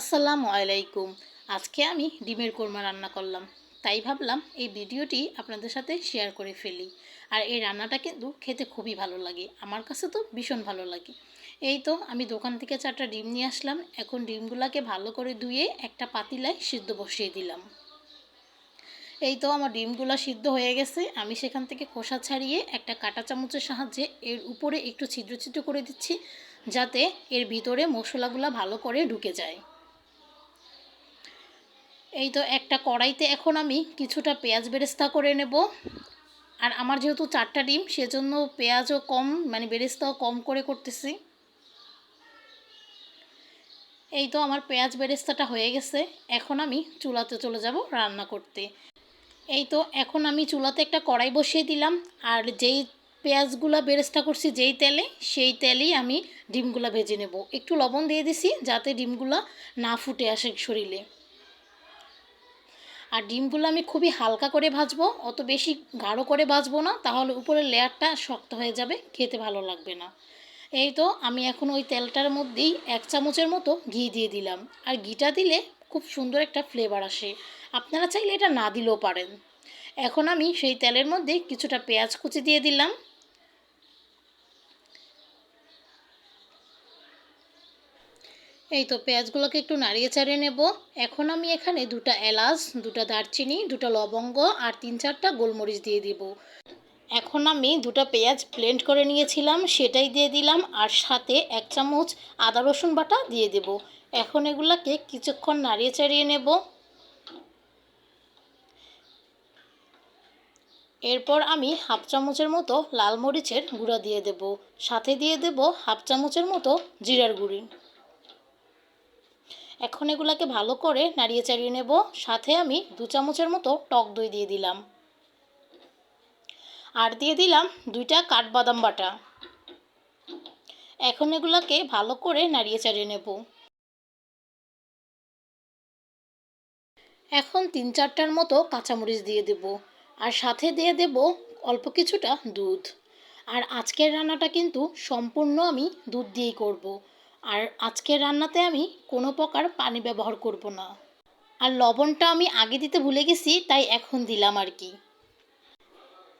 আসসালামু আলাইকুম। আজকে আমি ডিমের কোরমা রান্না করলাম। তাই ভাবলাম এই ভিডিওটি আপনাদের সাথে শেয়ার করে ফেলি। আর এই রান্নাটা কিন্তু খেতে খুবই ভালো লাগে। আমার কাছে তো ভীষণ ভালো লাগে। এই তো আমি দোকান থেকে চারটা ডিম নিয়ে আসলাম। এখন ডিমগুলোকে ভালো করে ধুয়ে একটা পাতিলায় সিদ্ধ বসিয়ে দিলাম। এই তো আমার ডিমগুলো সিদ্ধ হয়ে গেছে। আমি সেখান থেকে খোসা ছাড়িয়ে একটা কাঁটা চামচের সাহায্যে এর উপরে একটু ছিদ্র ছিদ্র করে দিচ্ছি, যাতে এর ভিতরে মশলাগুলো ভালো করে ঢুকে যায়। এই তো একটা কড়াইতে এখন আমি কিছুটা পেঁয়াজ বেরেস্তা করে নেব। আর আমার যেহেতু চারটা ডিম, সেজন্য পেঁয়াজও কম মানে বেরেস্তাও কম করে করতেছি। এই তো আমার পেঁয়াজ বেরেস্তাটা হয়ে গেছে। এখন আমি চুলাতে চলে যাব রান্না করতে। এই তো এখন আমি চুলাতে একটা কড়াই বসিয়ে দিলাম। আর যেই পেঁয়াজগুলো বেরেস্তা করছি যেই তেলে, সেই তেলেই আমি ডিমগুলো ভেজে নেব। একটু লবণ দিয়ে দিছি যাতে ডিমগুলো না ফুটে আসে শরীরে আর ডিমগুলো আমি খুবই হালকা করে ভাজবো। অত বেশি গাঢ় করে ভাজবো না, তাহলে উপরের লেয়ারটা শক্ত হয়ে যাবে, খেতে ভালো লাগবে না। এই তো আমি এখন ওই তেলটার মধ্যেই এক চামচের মতো ঘি দিয়ে দিলাম। আর ঘিটা দিলে খুব সুন্দর একটা ফ্লেভার আসে। আপনারা চাইলে এটা না দিলেও পারেন। এখন আমি সেই তেলের মধ্যে কিছুটা পেঁয়াজ কুচি দিয়ে দিলাম। এই তো পেঁয়াজগুলোকে একটু নাড়িয়ে চাড়িয়ে নেব। এখন আমি এখানে দুটা এলাচ, দুটা দারচিনি, দুটা লবঙ্গ আর তিন চারটা গোলমরিচ দিয়ে দিব। এখন আমি দুটা পেঁয়াজ ব্লেন্ড করে নিয়েছিলাম, সেটাই দিয়ে দিলাম আর সাথে এক চামচ আদা রসুন বাটা দিয়ে দেব। এখন এগুলাকে কিছুক্ষণ নাড়িয়ে চাড়িয়ে নেব। এরপর আমি হাফ চামচের মতো লাল মরিচের গুঁড়া দিয়ে দেব। সাথে দিয়ে দেব হাফ চামচের মতো জিরার গুঁড়ি। এখন এগুলাকে ভালো করে নাড়িয়ে চাড়িয়ে নেব। সাথে আমি দু চামচের মতো টক দই দিয়ে দিলাম। আর দিয়ে দিলাম দুইটা কাঠবাদাম বাটা। এখন এগুলাকে ভালো করে নাড়িয়ে চাড়িয়ে নেব। এখন তিন চারটার মতো কাঁচামরিচ দিয়ে দেব। আর সাথে দিয়ে দেব অল্প কিছুটা দুধ। আর আজকের রান্নাটা কিন্তু সম্পূর্ণ আমি দুধ দিয়েই করব। আর আজকের রান্নাতে আমি কোনো প্রকার পানি ব্যবহার করব না। আর লবণটা আমি আগে দিতে ভুলে গেছি, তাই এখন দিলাম আর কি।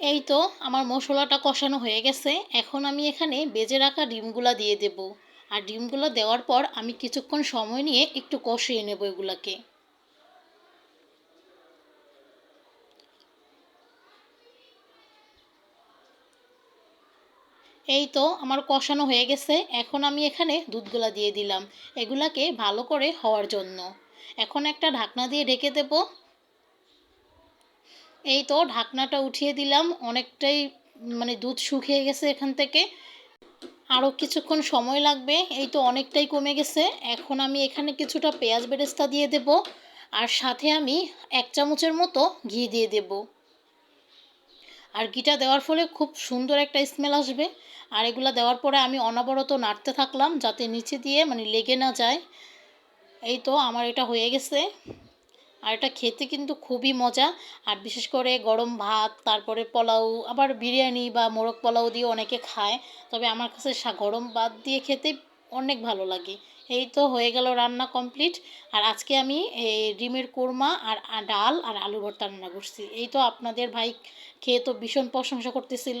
এই তো আমার মশলাটা কষানো হয়ে গেছে। এখন আমি এখানে বেজে রাখা ডিমগুলা দিয়ে দেব। আর ডিমগুলো দেওয়ার পর আমি কিছুক্ষণ সময় নিয়ে একটু কষিয়ে নেব এগুলাকে। এই তো আমার কষানো হয়ে গেছে, এখন আমি এখানে দুধগুলা দিয়ে দিলাম, এগুলাকে ভালো করে হওয়ার জন্য। এখন একটা ঢাকনা দিয়ে ঢেকে দেব। এই তো ঢাকনাটা উঠিয়ে দিলাম, অনেকটাই মানে দুধ শুকিয়ে গেছে এখান থেকে। আরও কিছুক্ষণ সময় লাগবে, এই তো অনেকটাই কমে গেছে, এখন আমি এখানে কিছুটা পেঁয়াজ বেরেস্তা দিয়ে দেব, আর সাথে আমি এক চামচের মতো ঘি দিয়ে দেব। আর ঘিটা দেওয়ার ফলে খুব সুন্দর একটা স্মেল আসবে। আর এগুলো দেওয়ার পরে আমি অনবরত নাড়তে থাকলাম যাতে নিচে দিয়ে মানে লেগে না যায়। এই তো আমার এটা হয়ে গেছে। আর এটা খেতে কিন্তু খুবই মজা। আর বিশেষ করে গরম ভাত, তারপরে পোলাও, আবার বিরিয়ানি বা মোরগ পোলাও দিয়ে অনেকে খায়। তবে আমার কাছে গরম ভাত দিয়ে খেতে অনেক ভালো লাগে। এই তো হয়ে গেল রান্না কমপ্লিট। আর আজকে আমি এই ডিমের কোরমা আর ডাল আর আলু ভর্তা রান্না করছি। এই তো আপনাদের ভাই খেয়ে তো ভীষণ প্রশংসা করতেছিল।